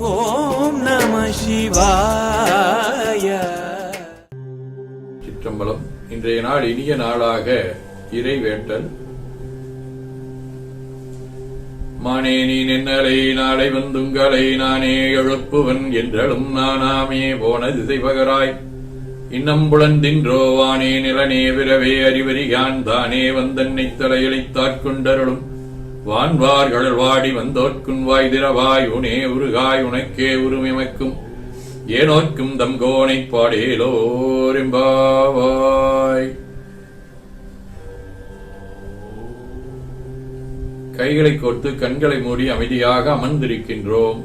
ஓம் நம சிவாய. சிற்றம்பலம். இன்றைய நாள் இனிய நாளாக இறைவேட்டல். மானே நீ நின்னலை நாளை வந்துங்களை நானே எழுப்புவன் என்றளும் நானாமே போன திசைபகராய். இன்னம் புலந்தின்றோவானே நிலனே விரவே அறிவறியான் தானே வந்தன்னை தலையளித்தாற் கொண்டருளும் வான்வார்கள் வாடி வந்தோர்க்கும் வாய் திரவாய் உனே உருகாய் உனக்கே உருமிமைக்கும். ஏனோர்க்கும் தம் கோனை பாடேலோரிம்பாவாய். கைகளை கோர்த்து கண்களை மூடி அமைதியாக அமர்ந்திருக்கின்றோம்.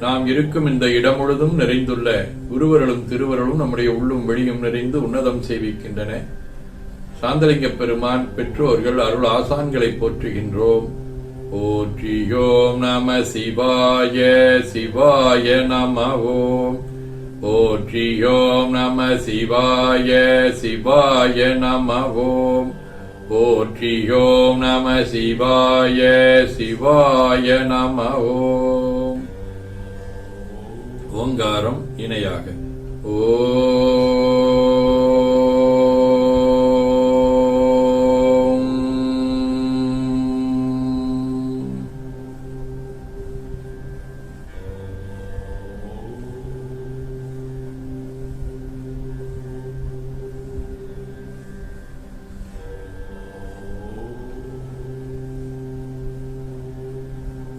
நாம் இருக்கும் இந்த இடம் முழுதும் நிறைந்துள்ள குருவர்களும் திருவர்களும் நம்முடைய உள்ளும் வெளியும் நிறைந்து உன்னதம் செய்விக்கின்றன. சாந்தலிங்க பெருமான் பெற்றோர்கள் அருள் ஆசான்களை போற்றுகின்றோம். ஓற்றியோம் நம சிவாய சிவாய நம ஓம் ஓற்றியோம் நம சிவாய சிவாய நம ஓம் ஓற்றியோம் நம சிவாய சிவாய நம ஓம் ஓங்காரம் இணையாக. ஓ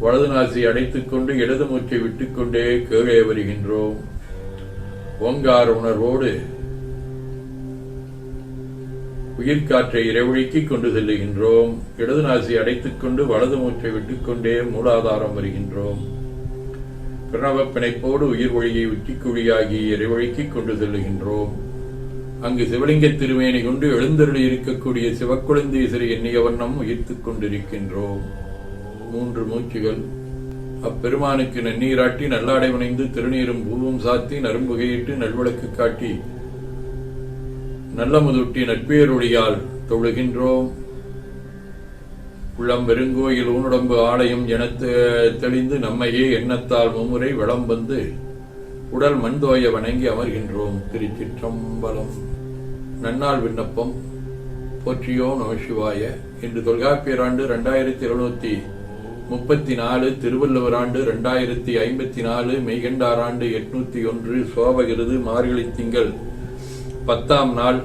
வலது நாசி அடைத்துக் கொண்டு இடது மூச்சை விட்டுக்கொண்டே கீழே வருகின்றோம். ஓங்கார உணர்வோடு உயிர்காற்றை இறைவழிக்கு கொண்டு செல்லுகின்றோம். இடது நாசி அடைத்துக் கொண்டு வலது மூச்சை விட்டுக்கொண்டே மூலாதாரம் வருகின்றோம். பிரணவ பிணைப்போடு உயிர் வழியை உச்சிக்குழியாகி இறைவழிக்கு கொண்டு செல்லுகின்றோம். அங்கு சிவலிங்க திருமேனி கொண்டு எழுந்தருளி இருக்கக்கூடிய சிவக்குழந்தீசரி எண்ணிய வண்ணம் உயிர்த்துக் கொண்டிருக்கின்றோம். மூன்று மூச்சுகள். அப்பெருமானுக்கு நன்னீராட்டி நல்லாடை வணைந்து திருநீரும் பூவும் சாத்தி நரும்புகையிட்டு நல்விளக்கு காட்டி நல்ல முதுட்டி நட்பேருடையால் தொழுகின்றோம். உள்ளம் பெருங்கோயில் ஊனுடம்பு ஆலயம் என தெளிந்து நம்மையே எண்ணத்தால் மும்முறை வளம் வந்து உடல் மண்தோய வணங்கி அமர்கின்றோம். திருச்சிற்றம்பலம். நன்னாள் விண்ணப்பம். போற்றியோ நமசிவாய இன்று தொல்காப்பியர் ஆண்டு இரண்டாயிரத்தி இருநூத்தி முப்பத்தி நாலு திருவள்ளுவர் ஆண்டு ரெண்டாயிரத்தி ஐம்பத்தி நாலு மெய்கண்டார் ஆண்டு எட்நூத்தி ஒன்று சோபகிருது மார்கழி திங்கள். பத்தாம் நாள்.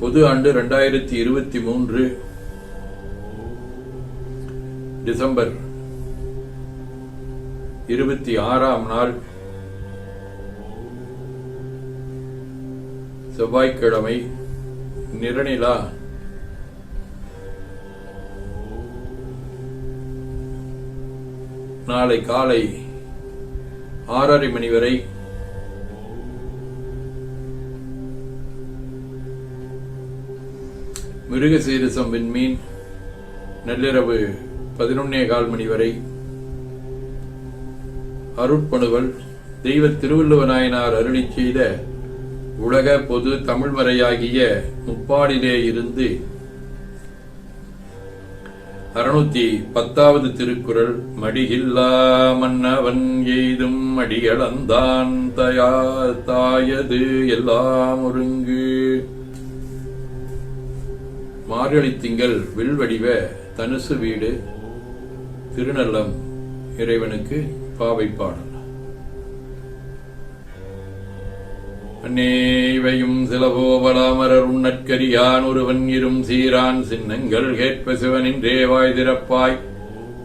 பொது ஆண்டு ரெண்டாயிரத்தி இருபத்தி மூன்று டிசம்பர் இருபத்தி ஆறாம் நாள். செவ்வாய்க்கிழமை நிறநிலா நாளை காலை ஆறரை மணி வரை. மிருக சீரசம் விண்மீன் நள்ளிரவு பதினொன்னே கால் மணி வரை. அருட்பணுவல் தெய்வ திருவள்ளுவநாயனார் அருளி செய்த உலக பொது தமிழ்மறையாகிய முப்பாடிலே இருந்து அறுநூத்தி பத்தாவது திருக்குறள் மடியில்லா மன்னவன் எய்தும் அடிகளந்தான் தயா தாயது எல்லாம் ஒருங்கு. மார்கழி திங்கள் வில்வடிவ தனுசு வீடு திருநல்லம் இறைவனுக்கு பாவை பாடல் அன்னே இவையும் சிலபோவலாமரர் உண்ணற்கரியான் ஒருவன் இரும் சீரான் சின்னங்கள் கேட்ப சிவனின் தேவாய் திறப்பாய்.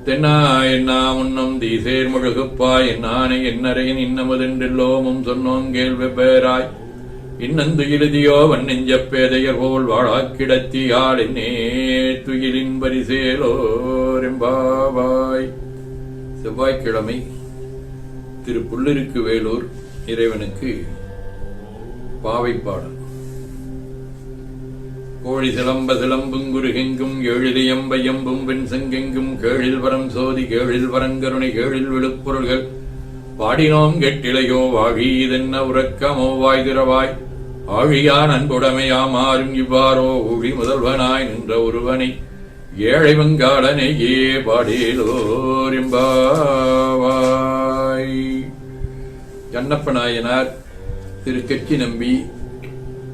தென்னா என்னா முன்னம் தீசேர் முழுகுப்பாய். என்னானை என்னரையின் இன்னமதென்றெல்லோமும் சொன்னோம் கேள்வி பேராய் இன்னந்து இறுதியோ வன்னெஞ்ச பேதையர் போல் வாழாக் கிடத்தியாள் என்னே துயிலின் பரிசேலோரெம்பாவாய் செவ்வாய்க்கிழமை திரு புள்ளிருக்கு வேலூர் இறைவனுக்கு பாவைப்பாடல் கோழி சிலம்ப சிலம்புங்குருகெங்கும் ஏழிலியம்ப எம்பும் வெண் செங்கெங்கும் கேழில் வரம் சோதி கேழில் வரங்கருணை கேழில் விழுப்புரல்கள் பாடினோம் கெட்டிலையோ வாழி இதென்ன உறக்கமோ வாய்திரவாய் ஆழியான் அன்புடைமையாமாறும் இவ்வாறோ ஊழி முதல்வனாய் நின்ற ஒருவனை. ஏழை வங்காளனையே பாடேலோரிம்பாவாய் கண்ணப்ப நாயனார் திரு கட்சி நம்பி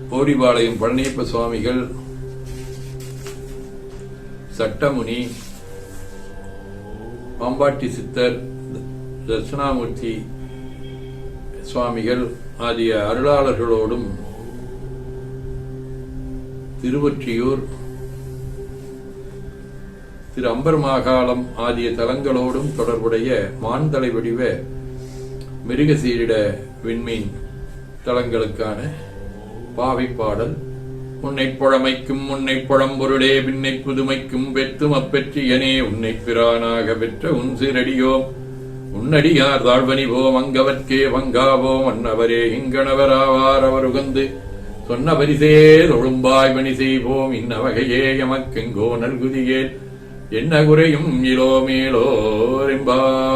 போரிபாளையம் பழனியப்ப சுவாமிகள் சட்டமுனி பாம்பாட்டி சித்தர் தட்சிணாமூர்த்தி சுவாமிகள் ஆகிய அருளாளர்களோடும் திருவொற்றியூர் திரு அம்பர் மாகாளம் ஆகிய தலங்களோடும் தொடர்புடைய மான்தலை வடிவ மிருகசீரிட விண்மீன் தலங்களுக்கான பாவை பாடல் உன்னை புழமைக்கும் உன்னை புழம்பொருளே பின்னை புதுமைக்கும் பெற்றும் அப்பெற்றியனே உன்னை பிரானாக பெற்ற உன் சிறடியோம் உன்னடியார் தாழ்வனிவோம் அங்கவர்க்கே வங்காவோம் அன்னவரே இங்கணவராவார் அவர் உகந்து சொன்ன பரிசே தொழும்பாய் பணி செய்வோம் இன்ன வகையே எமக்கெங்கோ நல்குதியே என்ன குறையும் இலோ மேலோரிம்பாவாய்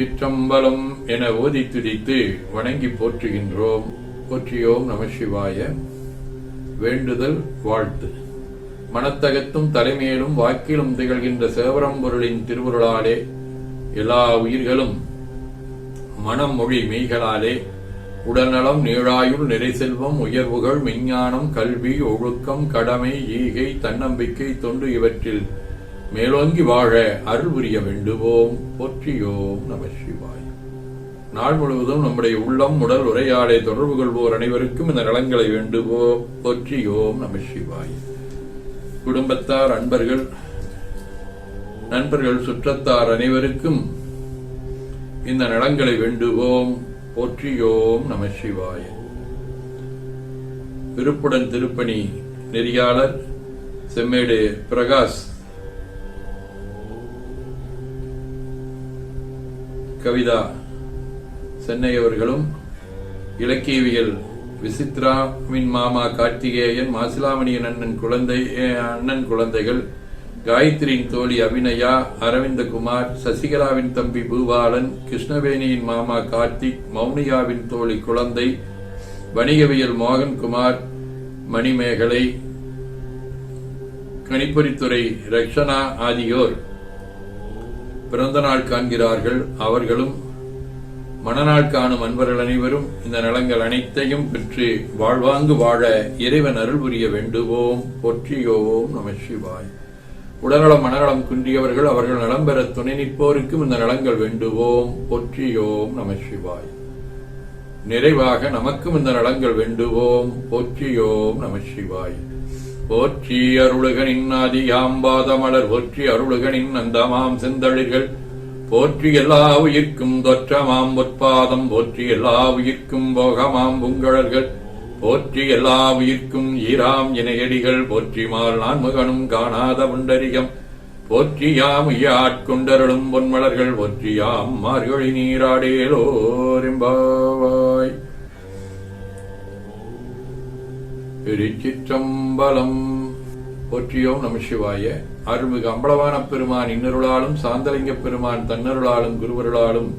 திருச்சிற்றம்பலம் என ஓதி துதித்து வணங்கி போற்றுகின்றோம். போற்றியோம் நம சிவாய. வேண்டுதல் வாழ்த்து. மனத்தகத்தும் தலைமையிலும் வாக்கிலும் திகழ்கின்ற சேவரம்பொருளின் திருவுருளாலே எல்லா உயிர்களும் மனம் மொழி மெய்களாலே உடல்நலம் நீழாயுள் நிறை செல்வம் உயர்வுகள் விஞ்ஞானம் கல்வி ஒழுக்கம் கடமை ஈகை தன்னம்பிக்கை தொண்டு இவற்றில் மேலோங்கி வாழ அருள் புரிய வேண்டுவோம். போற்றியோம் நம சிவாய். நாள் முழுவதும் நம்முடைய உள்ளம் உடல் உரையாடை தொடர்பு கொள்வோர் அனைவருக்கும் இந்த நலங்களை வேண்டுவோம். போற்றியோம் நம சிவாய். குடும்பத்தார் அன்பர்கள் நண்பர்கள் சுற்றத்தார் அனைவருக்கும் இந்த நலங்களை வேண்டுவோம். போற்றியோம் நம சிவாய. விருப்புடன் திருப்பணி நெறியாளர் செம்மேடு பிரகாஷ் கவிதா சென்னை அவர்களும் இலக்கியவியல் விசித்ராவின் மாமா கார்த்திகேயன் மாசிலாமணியின் அண்ணன் குழந்தை அண்ணன் குழந்தைகள் காயத்ரியின் தோழி அபிநயா அரவிந்தகுமார் சசிகலாவின் தம்பி பூபாலன் கிருஷ்ணவேணியின் மாமா கார்த்திக் மௌனியாவின் தோழி குழந்தை வணிகவியல் மோகன்குமார் மணிமேகலை கணிப்பொறித்துறை ரக்ஷனா ஆகியோர். பிறந்த நாள் காண்கிறார்கள். அவர்களும் மணநாள் காணும் அன்பர்கள் அனைவரும் இந்த நலங்கள் அனைத்தையும் பெற்று வாழ்வாங்கு வாழ இறைவன் அருள் புரிய வேண்டுவோம். பொற்றியோவோம் நம சிவாய். உடல்நலம் மனநலம் குன்றியவர்கள் அவர்கள் நலம் பெற துணை நிற்போருக்கும் இந்த நலங்கள் வேண்டுவோம். போற்றியோம் நம சிவாய். நிறைவாக நமக்கும் இந்த நலங்கள் வேண்டுவோம். போற்றியோம் நம சிவாய். போற்றி அருளுகனின் ஆதியாம்பாத மலர் போற்றி அருளுகனின் அந்தமாம் செந்தளிர்கள். போற்றி எல்லா உயிர்க்கும் தொற்றமாம் உற்பாதம் போற்றி எல்லா உயிர்க்கும் போகமாம் புங்கழர்கள் போற்றி எல்லா உயிர்க்கும் ஈராம் இணையடிகள் போற்றிமால் நான்முகனும் காணாத புண்டரிகம் போற்றியாம் யாட்கொண்டருளும் பொன்மலர்கள் போற்றியாம் மார்கழி நீராடேலோரிம்பாவாய் திருச்சிற்றம்பலம் போற்றியோம் நம சிவாய. அருள்மிகு அம்பலவான பெருமான் இன்னருளாலும் சாந்தலிங்க பெருமான் தன்னருளாலும் குருவருளாலும்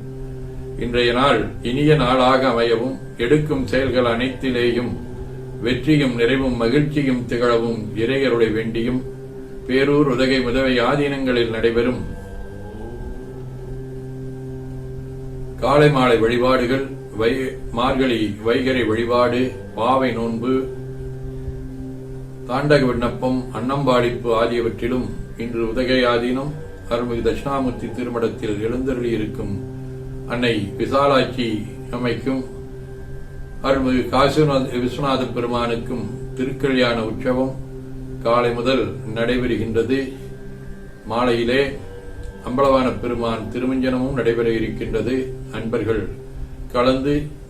இன்றைய நாள் இனிய நாளாக அமையவும் எடுக்கும் செயல்கள் அனைத்திலேயும் வெற்றியும் நிறைவும் மகிழ்ச்சியும் திகழவும் இறையருளை வேண்டியும் பேரூர் உதகை முதவை ஆதீனங்களில் நடைபெறும் காலை மாலை வழிபாடுகள் வை மார்கழி வைகரை வழிபாடு பாவை நோன்பு தாண்டக விண்ணப்பம் அன்னம்பாடிப்பு ஆகியவற்றிலும் இன்று உதகை ஆதீனம் அருள்மிகு தட்சிணாமூர்த்தி திருமடத்தில் எழுந்தருளி இருக்கும் அன்னை விசாலாட்சி அமைக்கும் அருள்மிகு காசிநாத் விஸ்வநாத பெருமானுக்கும் திருக்கல்யாண உற்சவம் காலை முதல் நடைபெறுகின்றது. மாலையிலே அம்பலவான பெருமான் திருமஞ்சனமும் நடைபெற இருக்கின்றது. அன்பர்கள் கலந்து